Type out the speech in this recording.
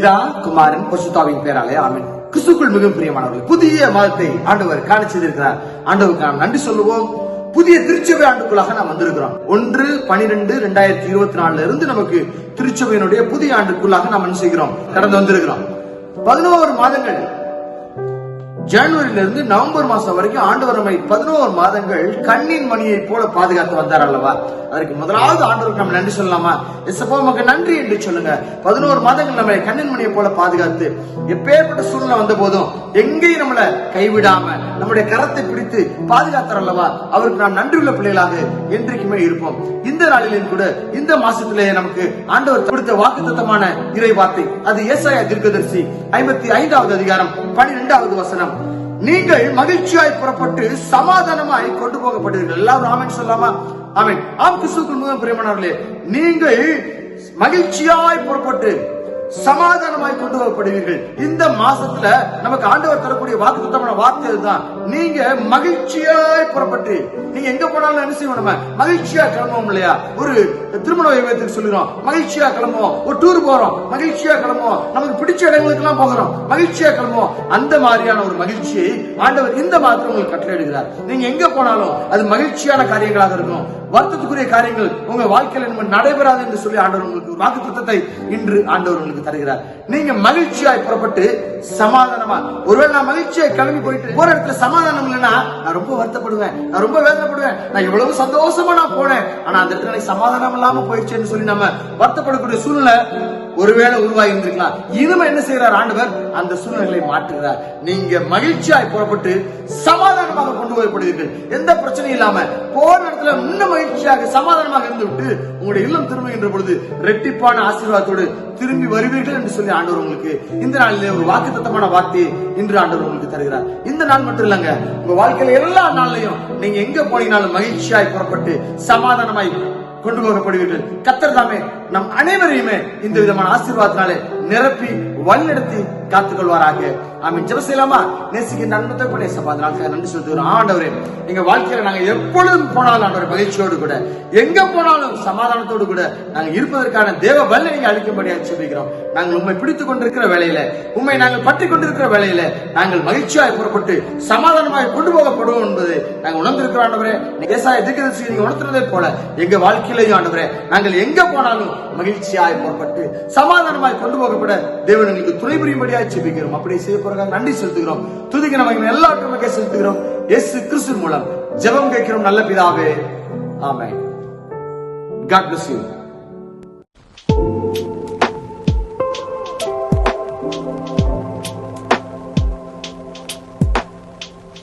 பிதா குமாரன் பசுத்தாவின் பேராலே ஆமீன். கிறிஸ்துக்குள் மிகவும் பிரியமானவர்கள் புதிய மதத்தை ஆண்டவர் காணிச்சிருக்கிறார். செய்திருக்கிறார் ஆண்டவருக்கு நாம் நன்றி சொல்லுவோம். புதிய திருச்சபை ஆண்டுக்குள்ளாக நாம் வந்திருக்கிறோம். ஒன்று பனிரெண்டு ரெண்டாயிரத்தி இருபத்தி நாலுல இருந்து நமக்கு திருச்சபையினுடைய புதிய ஆண்டுக்குள்ளாக நாம் என்ன செய்கிறோம்? கடந்து வந்திருக்கிறோம். பதினோரு மாதங்கள் ஜனவரியிலிருந்து நவம்பர் மாசம் வரைக்கும் ஆண்டவர் நம்மை பதினோரு மாதங்கள் கண்ணின் மணியை போல பாதுகாத்து வந்தார் அல்லவா? அதற்கு முதலாவது ஆண்டவருக்கு நம்ம நன்றி சொல்லலாமா? எஸ்எப்போ நமக்கு நன்றி என்று சொல்லுங்க. பதினோரு மாதங்கள் நம்மளை கண்ணின் மணியை போல பாதுகாத்து எப்பேற்பட்ட சூழ்நிலை வந்த போதும் எங்கேயும் நம்மளை கைவிடாம நம்முடைய கரத்தை பிடித்து பாதுகாத்தார் அல்லவா? அவருக்கு நாம் நன்றியுள்ள பிள்ளைகளாக என்றைக்குமே இருப்போம். இந்த நாளிலும் கூட இந்த மாசத்திலேயே நமக்கு ஆண்டவர் கொடுத்த வாக்குத்தத்தமான இறை வார்த்தை அது ஏசாயா தீர்க்கதரிசி ஐம்பத்தி ஐந்தாவது அதிகாரம் பனிரெண்டாவது வசனம். நீங்கள் மகிழ்ச்சியாய் புறப்பட்டு சமாதானமாய் கொண்டு போகப்படுவீர்கள் எல்லாரும் ஆமென் சொல்லாமா? ஆமென். ஆம் கிறிஸ்துவுக்குள் மிகவும் பிரியமானவர்களே நீங்கள் மகிழ்ச்சியாய் புறப்பட்டு சமாதானமாய் கொண்டு வரப்படுவீர்கள். இந்த மாசத்துல நமக்கு ஆண்டவர் தரக்கூடிய வாக்குத்தத்தமான வார்த்தை தான் நீங்க மகிழ்ச்சியாய் புறப்பட்டு நீங்க எங்க போனாலும் என்ன செய்வோம் நம்ம? மகிழ்ச்சியா கிளம்புவோம் இல்லையா? ஒரு திருமண வைபத்துக்கு சொல்லுறோம் மகிழ்ச்சியா கிளம்புவோம். ஒரு டூர் போறோம். மகிழ்ச்சியா கிளம்புவோம். நமக்கு பிடிச்ச இடங்களுக்கு எல்லாம் போகிறோம். மகிழ்ச்சியா கிளம்புவோம். அந்த மாதிரியான ஒரு மகிழ்ச்சியை ஆண்டவர் இந்த மாதத்தில் உங்களுக்கு கட்டளையிடுகிறார். நீங்க எங்க போனாலும் அது மகிழ்ச்சியான காரியங்களாக இருக்கும் வருத்தத்துக்குரிய காரியங்கள் உங்க வாழ்க்கையில் நம்ம நடைபெறாது என்று சொல்லி ஆண்டவர் உங்களுக்கு ஒரு வாக்கு திட்டத்தை இன்று ஆண்டவர் உங்களுக்கு தருகிறார். நீங்க மகிழ்ச்சியாய் புறப்பட்டு சமாதானமா ஒருவேளை நான் மகிழ்ச்சியாய் கிளம்பி போயிட்டு போற இடத்துல சமாதானம் இல்லைன்னா நான் ரொம்ப வருத்தப்படுவேன் நான் ரொம்ப வேதனைப்படுவேன் நான் எவ்வளவு சந்தோஷமா நான் போனேன். ஆனா அந்த இடத்துல எனக்கு சமாதானம் இல்லாம போயிடுச்சேன்னு சொல்லி நம்ம வருத்தப்படக்கூடிய சூழ்நிலை ஒருவேளை உருவாகி இருந்திருக்கலாம். இனிமே என்ன செய்யறார் ஆண்டவர்? அந்த சூழ்நிலைகளை மாற்றுகிறார். நீங்க மகிழ்ச்சியாய் புறப்பட்டு சமாதானமாக கொண்டு போய்ப்படுவீர்கள் எந்த பிரச்சனையும் இல்லாம போன இடத்துல இன்னும் மகிழ்ச்சியாக சமாதானமாக இருந்துவிட்டு உங்களுடைய இல்லம் திரும்புகின்ற பொழுது ரெட்டிப்பான ஆசீர்வாதத்தோடு திரும்பி வருவீர்கள் என்று சொல்லி ஆண்டவர் உங்களுக்கு இந்த நாளிலே ஒரு வாக்குத்தத்தமான வார்த்தையை இன்று ஆண்டவர் உங்களுக்கு தருகிறார். இந்த நாள் மட்டும் இல்லங்க உங்க வாழ்க்கையில எல்லா நாள்லையும் நீங்க எங்க போனீங்கனாலும் மகிழ்ச்சியாய் புறப்பட்டு சமாதானமாய் கொண்டு போகப்படுவீர்கள். கத்தர் தாமே நம் அனைவரையுமே இந்த விதமான ஆசீர்வாதத்தினாலே நிரப்பி வழிநடத்தி காத்துக்கொள்வாராக. ஆமீன். ஜெபம் செய்யலாமா நேசிக்கின்ற அன்பத்தை கூட சபா நன்றி சொல்லுகிறோம் ஆண்டவரே எங்க வாழ்க்கையில நாங்க எப்பொழுதும் போனாலும் ஆண்டவர் மகிழ்ச்சியோடு கூட எங்க போனாலும் சமாதானத்தோடு கூட நாங்க இருப்பதற்கான தேவ வல்ல நீங்க அளிக்கும்படியாக சொல்லிக்கிறோம் நாங்கள் உண்மை பிடித்துக் கொண்டிருக்கிற வேலையில உண்மை நாங்கள் பற்றி கொண்டிருக்கிற வேலையில நாங்கள் மகிழ்ச்சியாய் புறப்பட்டு சமாதானமாய் கொண்டு போகப்படுவோம் என்பது நாங்கள் உணர்ந்திருக்கிறோம் ஆண்டவரே. விவசாய தீர்க்கதரிசி நீங்க உணர்த்துறதே போல எங்க வாழ்க்கையிலையும் ஆண்டவரே நாங்கள் எங்க போனாலும் மகிழ்ச்சியாய் புறப்பட்டு சமாதானமாய் கொண்டு போகப்பட தேவன் எங்களுக்கு துணை புரியும்படியா ஜெபிக்கிறோம். அப்படியே செய்ய போறாங்க நன்றி செலுத்துகிறோம். துதிக்க நமக்கு எல்லாருக்கும் செலுத்துகிறோம். எஸ் கிறிஸ்து மூலம் ஜெபம் கேட்கிறோம். நல்ல பிதாவே. ஆமே God bless you.